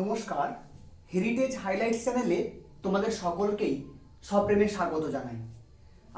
নমস্কার heritage highlights চ্যানেলে তোমাদের সকলকেই সপ্রেমে স্বাগত জানাই।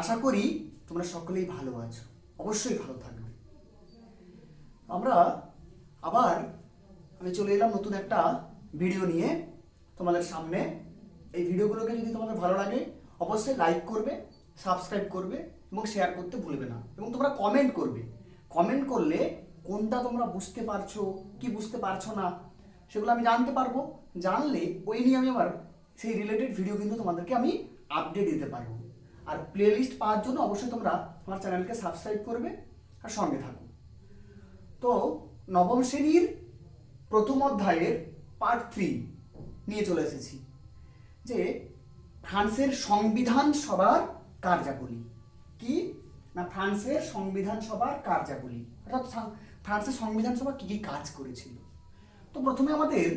আশা করি তোমরা সকলেই ভালো আছো, অবশ্যই ভালো থাকবে। আমরা আবার আমি চলে এলাম নতুন একটা ভিডিও নিয়ে। তোমাদের সামনে এই ভিডিওগুলোকে যদি তোমাদের ভালো লাগে, অবশ্যই লাইক করবে সাবস্ক্রাইব করবে এবং শেয়ার করতে ভুলবে না। এবং তোমরা কমেন্ট করবে। কমেন্ট করলে কোনটা তোমরা বুঝতে পারছ, কি বুঝতে পারছ না সেগুলো আমি জানতে পারব। জানলে ওই নিয়ে আমি আবার সেই রিলেটেড ভিডিও কিন্তু তোমাদেরকে আমি আপডেট দিতে পারব। আর প্লে লিস্ট পাওয়ার জন্য অবশ্যই তোমরা আমার চ্যানেলকে সাবস্ক্রাইব করবে আর সঙ্গে থাকো। তো নবম শ্রেণির প্রথম অধ্যায়ের পার্ট থ্রি নিয়ে চলে এসেছি, যে ফ্রান্সের সংবিধান সভার কার্যাবলী। কি? না, ফ্রান্সের সংবিধান সভার কার্যাবলী। অর্থাৎ ফ্রান্সের সংবিধান সভা কি কি কাজ করেছিল? তো প্রথমে আমাদের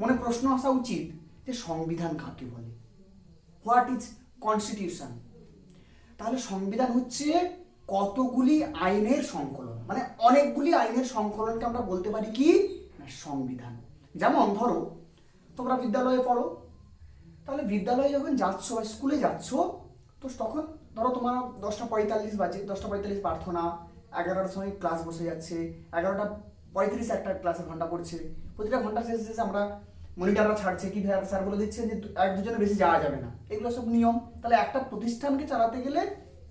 মনে প্রশ্ন আসা উচিত যে সংবিধান কাকে বলে? হোয়াট ইজ কনস্টিটিউশন তাহলে সংবিধান হচ্ছে কতগুলি আইনের সংকলন। মানে অনেকগুলি আইনের সংকলনকে আমরা বলতে পারি কি? সংবিধান। যেমন ধরো, তোমরা বিদ্যালয়ে পড়ো। তাহলে বিদ্যালয়ে যখন যাচ্ছ বা স্কুলে যাচ্ছ, তো তখন ধরো তোমার দশটা পঁয়তাল্লিশ বাজে, দশটা পঁয়তাল্লিশ প্রার্থনা, এগারোটার সময় ক্লাস বসে যাচ্ছে, এগারোটা পঁয়ত্রিশ একটা ক্লাসের ঘণ্টা পড়ছে। প্রতিটা ঘণ্টা শেষে শেষে আমরা মনিটররা ছাড়ছে, কি স্যার বলে দিচ্ছে যে এক দুজনে বেশি যাওয়া যাবে না। এগুলো সব নিয়ম। তাহলে একটা প্রতিষ্ঠানকে চালাতে গেলে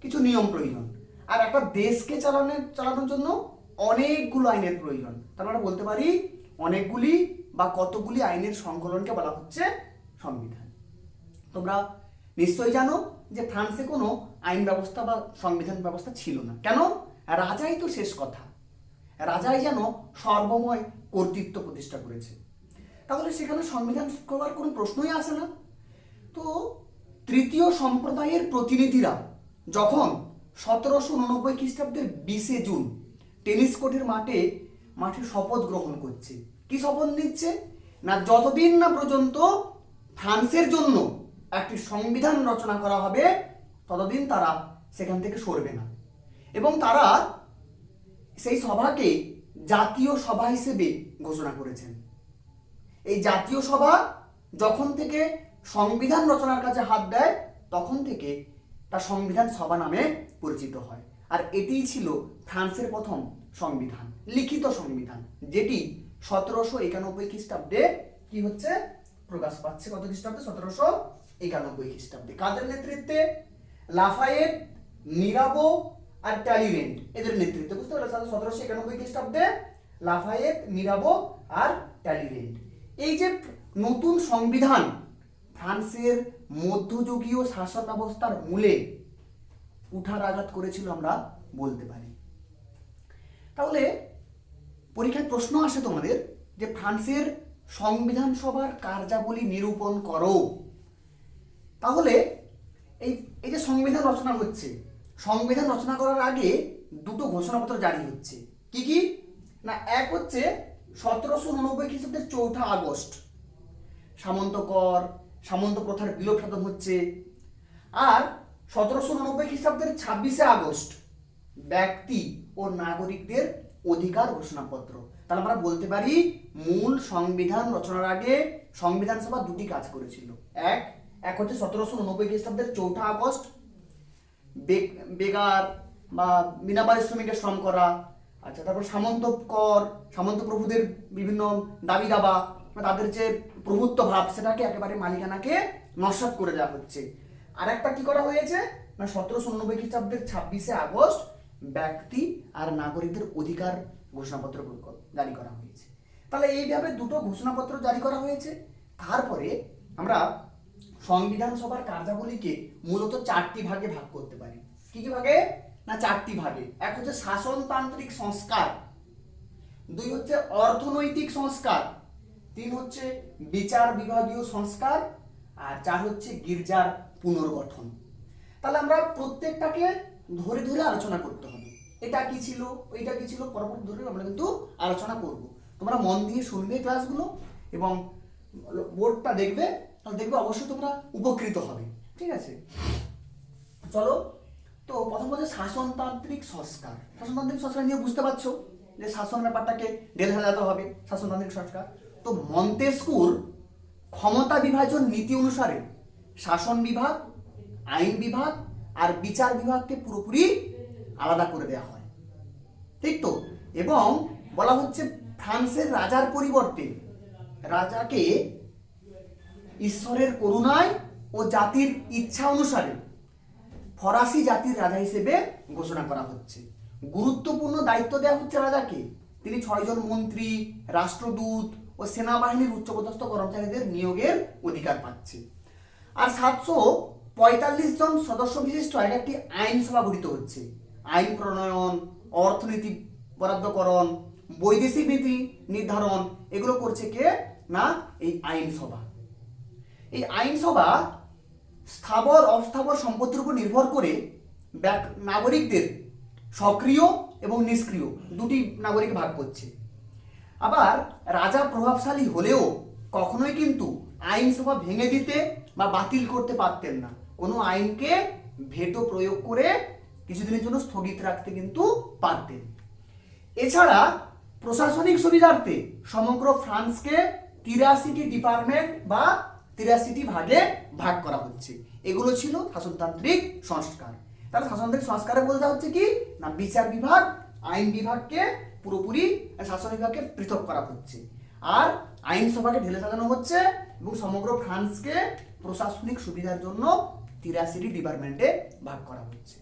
কিছু নিয়ম প্রয়োজন। আর একটা দেশকে চালানো, চালানোর জন্য অনেকগুলো আইনের প্রয়োজন। তার মানে বলতে পারি, অনেকগুলি বা কতগুলি আইনের সংকলনকে বলা হচ্ছে সংবিধান। তোমরা নিশ্চয়ই জানো যে ফ্রান্সে কোনো আইন ব্যবস্থা বা সংবিধান ব্যবস্থা ছিল না। কেন? রাজাই তো শেষ কথা। রাজাই যেন সর্বময় কর্তৃত্ব প্রতিষ্ঠা করেছে। তাহলে সেখানে সংবিধান করার কোনো প্রশ্নই আসে না? তো তৃতীয় সম্প্রদায়ের প্রতিনিধিরা যখন সতেরোশো উননব্বই খ্রিস্টাব্দের বিশে জুন টেনিস কোর্টের মাঠে মাঠে শপথ গ্রহণ করছে। কি শপথ নিচ্ছে? না যতদিন না পর্যন্ত ফ্রান্সের জন্য একটি সংবিধান রচনা করা হবে, ততদিন তারা সেখান থেকে সরবে না। এবং তারা সেই সভাকে জাতীয় সভা হিসেবে ঘোষণা করেছেন। এই জাতীয় সভা যখন থেকে সংবিধান রচনার কাছে হাত দেয়, তখন থেকে তা সংবিধান সভা নামে পরিচিত হয়। আর এটিই ছিল ফ্রান্সের প্রথম সংবিধান, লিখিত সংবিধান, যেটি সতেরোশো একানব্বই খ্রিস্টাব্দে কি হচ্ছে? প্রকাশ পাচ্ছে কত খ্রিস্টাব্দে? সতেরোশো একানব্বই খ্রিস্টাব্দে। কাদের নেতৃত্বে? লাফায়েত মিরাবো আর ট্যালিরেন্ট, এদের নেতৃত্বে, বুঝতে পারলে? সতেরোশো একানব্বই খ্রিস্টাব্দে লাফায়েত, মিরাবো আর ট্যালিরেন্ট। এই যে নতুন সংবিধান ফ্রান্সের মধ্যযুগীয় শাসন ব্যবস্থার মূলে উঠার আঘাত করেছিল আমরা বলতে পারি। তাহলে পরীক্ষায় প্রশ্ন আসে তোমাদের যে ফ্রান্সের সংবিধান সভার কার্যাবলী নিরূপণ করো। তাহলে এই এই যে সংবিধান রচনা হচ্ছে সংবিধান রচনা করার আগে দুটো ঘোষণাপত্র জারি হচ্ছে। কি কি? না, এক হচ্ছে সতেরোশো উননব্বই খ্রিস্টাব্দের চৌঠা আগস্ট। সামন্ত কর, সামন্ত প্রথার বিলোপ সাধন হচ্ছে। আর সতেরোশো উননব্বই খ্রিস্টাব্দের ছাব্বিশে আগস্ট ব্যক্তি ও নাগরিকদের অধিকার ঘোষণাপত্র। তাহলে আমরা বলতে পারি, মূল সংবিধান রচনার আগে সংবিধান সভা দুটি কাজ করেছিল। এক এক হচ্ছে সতেরোশো উননব্বই খ্রিস্টাব্দের চৌঠা আগস্ট বেকার বা বিনা পারিশ্রমিকের শ্রম করা আচ্ছা তারপর সামন্ত কর সামন্ত প্রভুদের বিভিন্ন দাবি দাবা তাদের যে প্রভুত্ব ভাব, সেটাকে একেবারে মালিকানাকে নস্বাত করে দেওয়া হচ্ছে। আর একটা কি করা হয়েছে? না, সতেরোশো উননব্বই খ্রিস্টাব্দের ছাব্বিশে আগস্ট ব্যক্তি আর নাগরিকদের অধিকার ঘোষণাপত্র জারি করা হয়েছে। তাহলে এইভাবে দুটো ঘোষণাপত্র জারি করা হয়েছে। তারপরে আমরা সংবিধান সভার কার্যাবলীকে মূলত চারটি ভাগে ভাগ করতে পারি। কি কি ভাগে? না, চারটি ভাগে। এক হচ্ছে শাসনতান্ত্রিক সংস্কার, দুই হচ্ছে অর্থনৈতিক সংস্কার, তিন হচ্ছে বিচার বিভাগীয় সংস্কার, আর চার হচ্ছে গির্জার পুনর্গঠন। তাহলে আমরা প্রত্যেকটাকে ধরে ধরে আলোচনা করতে হবে। এটা কি ছিল? ওইটা কি ছিল? পরবর্তী ধরে আমরা কিন্তু আলোচনা করব। তোমরা মন দিয়ে শুনবে ক্লাসগুলো এবং বোর্ডটা দেখবে। তাহলে দেখবে অবশ্যই তোমরা উপকৃত হবে। ঠিক আছে? চলো, তো প্রথম হচ্ছে শাসনতান্ত্রিক সংস্কার। শাসনতান্ত্রিক সংস্কার নিয়ে বুঝতে পারছ যে শাসন ব্যাপারটাকে ঢেলে সাজাতে হবে শাসনতান্ত্রিক সংস্কার। তো মন্তেস্কুর ক্ষমতা বিভাজন নীতি অনুসারে শাসন বিভাগ, আইন বিভাগ আর বিচার বিভাগকে পুরোপুরি আলাদা করে দেওয়া হয়। ঠিক তো? এবং বলা হচ্ছে ফ্রান্সের রাজার পরিবর্তে রাজাকে ঈশ্বরের করুণায় ও জাতির ইচ্ছা অনুসারে ফরাসি জাতির রাজা হিসেবে ঘোষণা করা হচ্ছে। গুরুত্বপূর্ণ দায়িত্ব দেওয়া হচ্ছে রাজাকে। তিনি ছয়জন মন্ত্রী, রাষ্ট্রদূত ও সেনাবাহিনীর উচ্চপদস্থ কর্মচারীদের নিয়োগের অধিকার পাচ্ছে। আর সাতশো পঁয়তাল্লিশ জন সদস্য বিশিষ্ট এক একটি আইনসভা গঠিত হচ্ছে। আইন প্রণয়ন, অর্থনীতি বরাদ্দকরণ, বৈদেশিক নীতি নির্ধারণ, এগুলো করছে কে? না, এই আইনসভা। এই আইনসভা স্থাবর, অস্থাবর সম্পত্তির উপর নির্ভর করে নাগরিকদের সক্রিয় এবং নিষ্ক্রিয় দুটি নাগরিক ভাগ করছে। আবার রাজা প্রভাবশালী হলেও কখনোই কিন্তু আইনসভা ভেঙে দিতে বা বাতিল করতে পারতেন না। কোনো আইনকে ভেটো প্রয়োগ করে কিছুদিনের জন্য স্থগিত রাখতে কিন্তু পারতেন। এছাড়া প্রশাসনিক সুবিধার্থে সমগ্র ফ্রান্সকে তিরাশিটি ডিপার্টমেন্ট বা তিরাশিটি ভাগে ভাগ করা হচ্ছে। এগুলো ছিল শাসনতান্ত্রিক সংস্কার। তাহলে শাসনতান্ত্রিক সংস্কারে বলতে হচ্ছে কি? না, বিচার বিভাগ, আইন বিভাগকে পুরোপুরি শাসন বিভাগকে পৃথক করা হচ্ছে। আর আইনসভাকে ঢেলে সাজানো হচ্ছে এবং সমগ্র ফ্রান্সকে প্রশাসনিক সুবিধার জন্য তিরাশিটি ডিপার্টমেন্টে ভাগ করা হচ্ছে।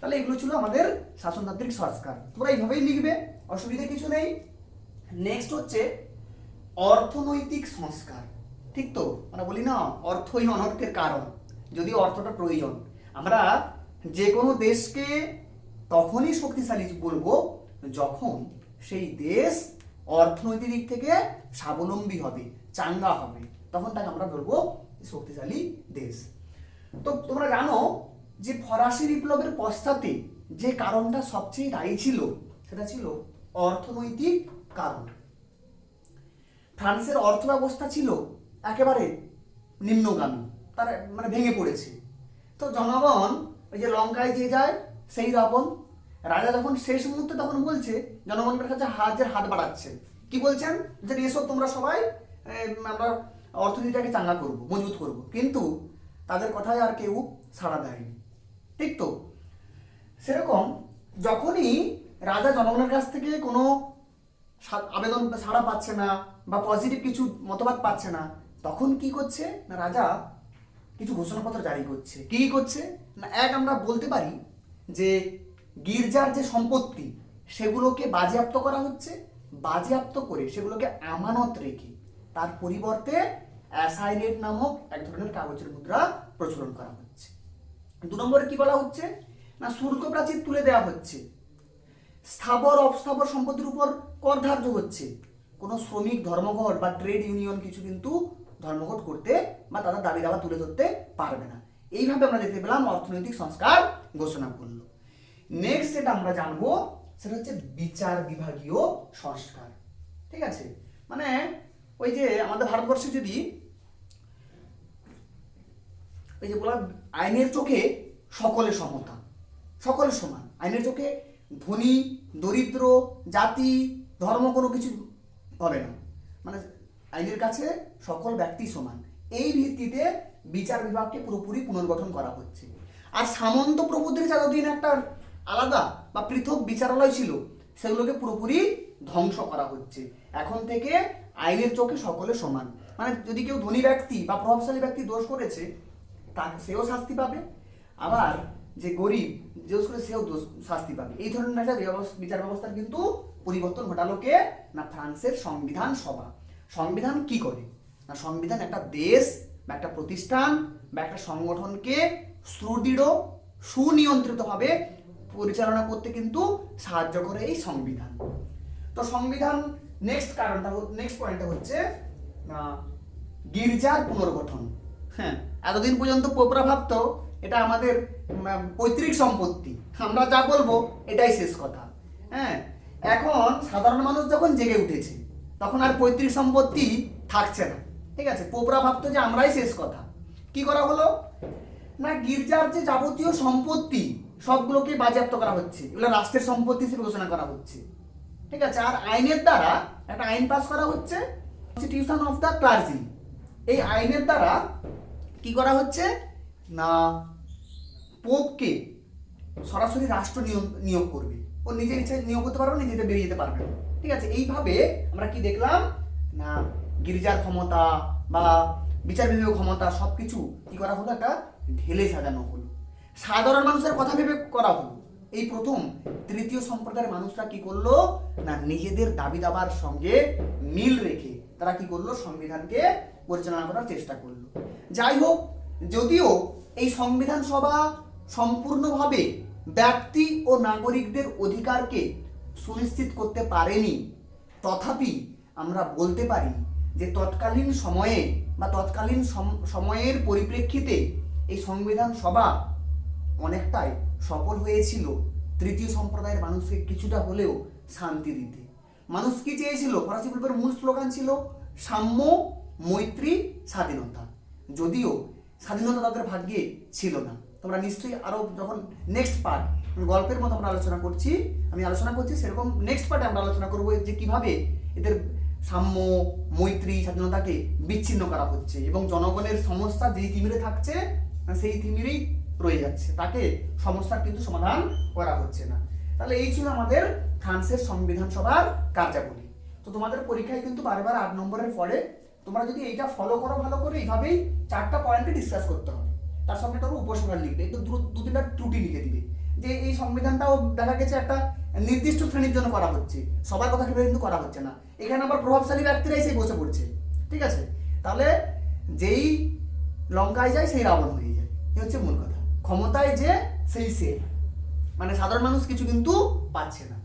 তাহলে এগুলো ছিল আমাদের শাসনতান্ত্রিক সংস্কার। তোমরা এইভাবেই লিখবে, অসুবিধা কিছু নেই। নেক্সট হচ্ছে অর্থনৈতিক সংস্কার। ঠিক তো? আমরা বলি না, অর্থই অনর্থের কারণ যদি অর্থটা প্রয়োজন। আমরা যে কোনো দেশকে তখনই শক্তিশালী বলব যখন সেই দেশ অর্থনৈতিক দিক থেকে স্বাবলম্বী হবে, চাঙ্গা হবে। তখন তাকে আমরা বলব শক্তিশালী দেশ। তো তোমরা জানো যে ফরাসি বিপ্লবের পশ্চাতে যে কারণটা সবচেয়ে দায়ী ছিল, সেটা ছিল অর্থনৈতিক কারণ। ফ্রান্সের অর্থ ব্যবস্থা ছিল একেবারে নিম্নগামী, তার মানে ভেঙে পড়েছে। তো জনগণ ওই যে লঙ্কায় যে যায়, সেই রাবণ, রাজা যখন শেষ মুহূর্তে তখন বলছে, জনগণের কাছে হাতের হাত বাড়াচ্ছে। কি বলছেন? যে এসব তোমরা সবাই আমরা অর্থনীতিটাকে চাঙ্গা করব, মজবুত করব। কিন্তু তাদের কথায় আর কেউ সাড়া দেয়নি। ঠিক তো? সেরকম যখনই রাজা জনগণের কাছ থেকে কোনো আবেদন সাড়া পাচ্ছে না বা পজিটিভ কিছু মতবাদ পাচ্ছে না তখন কি করছে? না রাজা কিছু ঘোষণাপত্র জারি করছে। কি করছে? না, এক আমরা বলতে পারি যে গির্জার যে সম্পত্তি, সেগুলোকে বাজেয়াপ্ত করা হচ্ছে। বাজেয়াপ্ত করে সেগুলোকে আমানত রেখে তার পরিবর্তে অ্যাসাইনেট নামক এক ধরনের কাগজের মুদ্রা প্রচলন করা হচ্ছে। দু নম্বরে কি বলা হচ্ছে? না, শুল্ক প্রাচীর তুলে দেওয়া হচ্ছে। স্থাবর, অস্থাবর সম্পত্তির উপর কর ধার্য হচ্ছে। কোনো শ্রমিক, ধর্মঘট বা ট্রেড ইউনিয়ন কিছু কিন্তু ধর্মঘট করতে বা তাদের দাবি দাবা তুলে ধরতে পারবে না। এইভাবে আমরা দেখতে পেলাম অর্থনৈতিক সংস্কার ঘোষণা করল। নেক্সট যেটা আমরা জানব, সেটা হচ্ছে বিচার বিভাগীয় সংস্কার। ঠিক আছে? মানে ওই যে আমাদের ভারতবর্ষে যদি ওই যে বলা আইনের চোখে সকলে সমতা, সকলে সমান। আইনের চোখে ধনী, দরিদ্র, জাতি, ধর্ম কোনো কিছু হবে না। মানে আইনের কাছে সকল ব্যক্তি সমান। এই ভিত্তিতে বিচার বিভাগকে পুরোপুরি পুনর্গঠন করা হচ্ছে। আর সামন্ত প্রভুদের যতদিন একটা আলাদা বা পৃথক বিচারালয় ছিল, সেগুলোকে পুরোপুরি ধ্বংস করা হচ্ছে। এখন থেকে আইনের চোখে সকলে সমান। মানে যদি কেউ ধনী ব্যক্তি বা প্রভাবশালী ব্যক্তি দোষ করেছে, তা সেও শাস্তি পাবে। আবার যে গরিব দোষ করে সেও দোষ, শাস্তি পাবে। এই ধরনের একটা বিচার ব্যবস্থার কিন্তু পরিবর্তন ঘটালো কে? না, ফ্রান্সের সংবিধান সভা। সংবিধান কি করে? না, সংবিধান একটা দেশ বা একটা প্রতিষ্ঠান বা একটা সংগঠনকে সুদৃঢ়, সুনিয়ন্ত্রিতভাবে পরিচালনা করতে কিন্তু সাহায্য করে এই সংবিধান। তো সংবিধান নেক্সট কারণটা নেক্সট পয়েন্টটা হচ্ছে গির্জার পুনর্গঠন। হ্যাঁ এতদিন পর্যন্ত পোপরা ভাবতো, এটা আমাদের পৈতৃক সম্পত্তি। আমরা যা বলব, এটাই শেষ কথা। হ্যাঁ এখন সাধারণ মানুষ যখন জেগে উঠেছে তখন আর পৈতৃক সম্পত্তি থাকছে না। ঠিক আছে? পোপরা ভাবতো যে আমরাই শেষ কথা। কি করা হলো? না, গির্জার যে যাবতীয় সম্পত্তি, সবগুলোকে বাজেয়াপ্ত করা হচ্ছে। এগুলো রাষ্ট্রের সম্পত্তি হিসেবে ঘোষণা করা হচ্ছে। ঠিক আছে? আর আইনের দ্বারা একটা আইন পাস করা হচ্ছে কনস্টিটিউশন অফ দ্য ক্লার্জি এই আইনের দ্বারা কি করা হচ্ছে? না, পোপকে সরাসরি রাষ্ট্র নিয়োগ নিয়োগ করবে। ও নিজের ইচ্ছায় নিয়োগ করতে পারবে না বেরিয়ে যেতে পারবে না। ঠিক আছে? এইভাবে আমরা কি দেখলাম? না, গির্জার ক্ষমতা বা বিচার বিভাগীয় ক্ষমতা সব কিছু কি করা হলো? একটা ঢেলে সাজানো হলো। সাধারণ মানুষের কথা ভেবে করা হলো। এই প্রথম তৃতীয় সম্প্রদায়ের মানুষরা কি করল? না, নিজেদের দাবি দাবার সঙ্গে মিল রেখে তারা কি করল? সংবিধানকে পরিচালনা করার চেষ্টা করল। যাই হোক, যদিও এই সংবিধান সভা সম্পূর্ণভাবে ব্যক্তি ও নাগরিকদের অধিকারকে সুনিশ্চিত করতে পারেনি। তথাপি আমরা বলতে পারি যে তৎকালীন সময়ে বা তৎকালীন সম- সময়ের পরিপ্রেক্ষিতে এই সংবিধান সভা অনেকটাই সফল হয়েছিল। তৃতীয় সম্প্রদায়ের মানুষকে কিছুটা হলেও শান্তি দিতে। মানুষ কি চেয়েছিল? ফরাসি বিপ্লবের মূল স্লোগান ছিল, সাম্য, মৈত্রী, স্বাধীনতা। যদিও স্বাধীনতা তাদের ভাগ্যে ছিল না। তোমরা নিশ্চয়ই আরও যখন নেক্সট পার্ট গল্পের মতো আমরা আলোচনা করছি, আমি আলোচনা করছি, সেরকম নেক্সট পার্টে আমরা আলোচনা করব যে কীভাবে এদের সাম্য, মৈত্রী, স্বাধীনতাকে বিচ্ছিন্ন করা হচ্ছে এবং জনগণের সমস্যা যেই তিমিরে থাকছে, সেই তিমিরেই রয়ে যাচ্ছে। তাকে সমস্যার কিন্তু সমাধান করা হচ্ছে না। তাহলে এই ছিল আমাদের ফ্রান্সের সংবিধান সভার কার্যাবলী। তো তোমাদের পরীক্ষায় কিন্তু বারবার আট নম্বরের পরে তোমরা যদি এইটা ফলো করো ভালো করে, এইভাবেই চারটা পয়েন্টে ডিসকাস করতে হবে। তার সঙ্গে তোমরা উপসংহার লিখবে একটু দু তিনটা ত্রুটি লিখে দিবে। যে এই সংবিধানটাও দেখা গেছে একটা নির্দিষ্ট শ্রেণির জন্য করা হচ্ছে। সবার কথা ভেবে কিন্তু করা হচ্ছে না। এখানে আবার প্রভাবশালী ব্যক্তিরা এসে বসে পড়ছে। ঠিক আছে? তাহলে যেই লঙ্কায় যায়, সেই রাবণ হয়ে যায়। এই হচ্ছে মূল কথা। ক্ষমতায় যে সেই সে। মানে সাধারণ মানুষ কিছু কিন্তু পাচ্ছে না।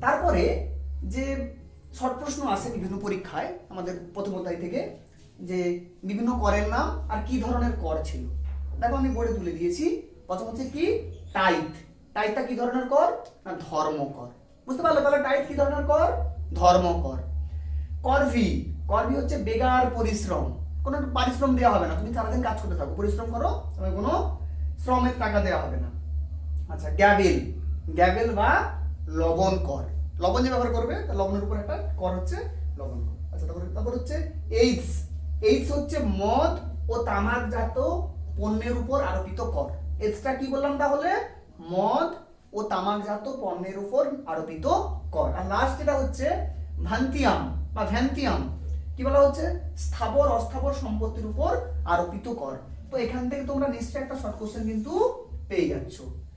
তারপরে যে শর্ট প্রশ্ন আসে বিভিন্ন পরীক্ষায়, আমাদের প্রথম অধ্যায় থেকে, যে বিভিন্ন করের নাম আর কি ধরনের কর ছিল? দেখো আমি বোর্ডে তুলে দিয়েছি। প্রথম হচ্ছে কি? টাইট টাইটটা কি ধরনের কর? না, ধর্মকর। বুঝতে পারল তাহলে টাইট কি ধরনের কর? ধর্মকর। করভি করভি হচ্ছে বেগার পরিশ্রম। কোনো পারিশ্রম দেওয়া হবে না। তুমি সারাদিন কাজ করতে থাকো। পরিশ্রম করো তবে কোনো শ্রমের টাকা দেওয়া হবে না। আচ্ছা গ্যাবেল গ্যাবেল বা লবণ কর। লবণ যে ব্যবহার করবে তা লবণের উপর একটা কর হচ্ছে লবণ কর। আচ্ছা তারপর তারপর হচ্ছে এইডস এইডস হচ্ছে মদ ও তামাকজাত পণ্যের উপর আরোপিত কর। এক্সট্রা কি বললাম তাহলে? মদ ও তামাকজাত পণ্যের উপর আরোপিত কর। আর লাস্ট যেটা হচ্ছে ভান্তিয়াম বা ভ্যান্তিয়াম কি বলা হচ্ছে? স্থাবর, অস্থাবর সম্পত্তির উপর আরোপিত কর। তো এখান থেকে তোমরা নিশ্চয়ই একটা শর্ট কোশ্চেন কিন্তু পেয়ে যাচ্ছ।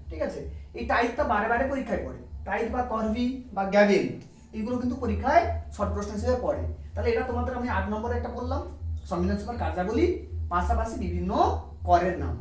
ঠিক আছে? এই টাইপটা বারে বারে পরীক্ষায় পড়ে। টাইপ বা করভি বা গ্যাবেল এগুলো কিন্তু পরীক্ষায় শর্ট প্রশ্ন হিসেবে পড়ে। তাহলে এটা তোমাদের আমি আট নম্বরে একটা বললাম। সংবিধান সভার কার্যাবলী, পাশাপাশি বিভিন্ন করের নাম।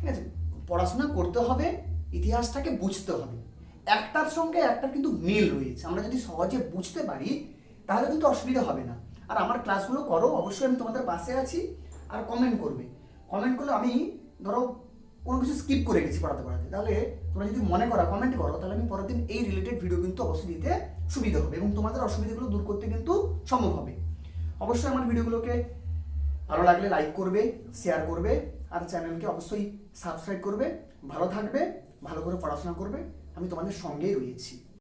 ঠিক আছে? পড়াশোনা করতে হবে, ইতিহাসটাকে বুঝতে হবে। একটার সঙ্গে একটার কিন্তু মিল রয়েছে। আমরা যদি সহজে বুঝতে পারি, তাহলে কিন্তু অসুবিধা হবে না। আর আমার ক্লাসগুলো করো, অবশ্যই আমি তোমাদের পাশে আছি। আর কমেন্ট করবে। কমেন্ট করলে আমি ধরো কোনো কিছু স্কিপ করে গেছি পড়াতে পড়াতে। তাহলে তোমরা যদি মনে করো কমেন্ট করো, তাহলে আমি পরের দিন এই রিলেটেড ভিডিও কিন্তু অবশ্যই দিতে সুবিধা হবে। এবং তোমাদের অসুবিধাগুলো দূর করতে কিন্তু সম্ভব হবে। অবশ্যই আমার ভিডিওগুলোকে ভালো লাগলে লাইক করবে শেয়ার করবে, আর চ্যানেলকে অবশ্যই সাবস্ক্রাইব করবে, ভালো থাকবে, ভালো করে পড়াশোনা করবে। আমি তোমাদের সঙ্গেই রয়েছি।